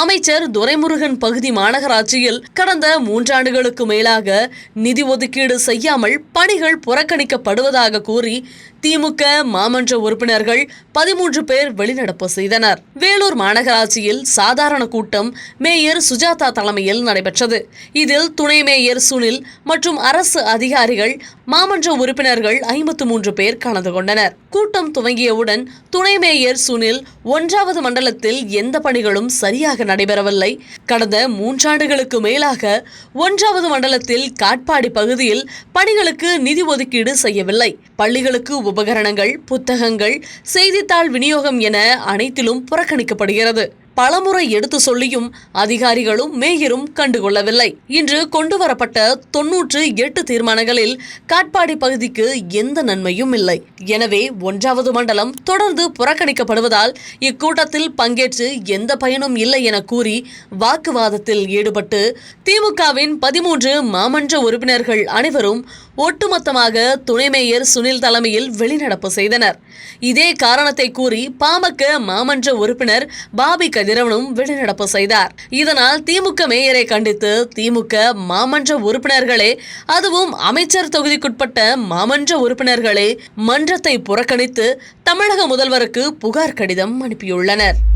அமைச்சர் துரைமுருகன் பகுதி மாநகராட்சியில் கடந்த மூன்றாண்டுகளுக்கு மேலாக நிதி ஒதுக்கீடு செய்யாமல் பணிகள் புறக்கணிக்கப்படுவதாக கூறி திமுக மாமன்ற உறுப்பினர்கள் பதிமூன்று பேர் வெளிநடப்பு செய்தனர். வேலூர் மாநகராட்சியில் சாதாரண கூட்டம் மேயர் சுஜாதா தலைமையில் நடைபெற்றது. இதில் துணை மேயர் சுனில் மற்றும் அரசு அதிகாரிகள் மாமன்ற உறுப்பினர்கள் ஐம்பத்து மூன்று பேர் கலந்து கொண்டனர். கூட்டம் துவங்கியவுடன் துணை மேயர் சுனில் ஒன்றாவது மண்டலத்தில் எந்த பணிகளும் சரியாக நடைபெறவில்லை. கடந்த மூன்றாண்டுகளுக்கு மேலாக ஒன்றாவது மண்டலத்தில் காட்பாடி பகுதியில் பணிகளுக்கு நிதி ஒதுக்கீடு செய்யவில்லை. பள்ளிகளுக்கு உபகரணங்கள் புத்தகங்கள் செய்தித்தாள் விநியோகம் என அனைத்திலும் புறக்கணிக்கப்படுகிறது. பலமுறை எடுத்து சொல்லியும் அதிகாரிகளும் மேயரும் கண்டுகொள்ளவில்லை. இன்று கொண்டுவரப்பட்ட தொன்னூற்று எட்டு தீர்மானங்களில் காட்பாடி பகுதிக்கு எந்த நன்மையும் இல்லை. எனவே ஒன்றாவது மண்டலம் தொடர்ந்து புறக்கணிக்கப்படுவதால் இக்கூட்டத்தில் பங்கேற்று எந்த பயனும் இல்லை என கூறி வாக்குவாதத்தில் ஈடுபட்டு திமுகவின் பதிமூன்று மாமன்ற உறுப்பினர்கள் அனைவரும் ஒட்டுமொத்தமாக துணை மேயர் சுனில் தலைமையில் வெளிநடப்பு செய்தனர். இதே காரணத்தை கூறி பாமக மாமன்ற உறுப்பினர் பாபி கதிரவனும் வெளிநடப்பு செய்தார். இதனால் திமுக மேயரை கண்டித்து திமுக மாமன்ற உறுப்பினர்களே அதுவும் அமைச்சர் தொகுதிக்குட்பட்ட மாமன்ற உறுப்பினர்களே மன்றத்தை புறக்கணித்து தமிழக முதல்வருக்கு புகார் கடிதம் அனுப்பியுள்ளனர்.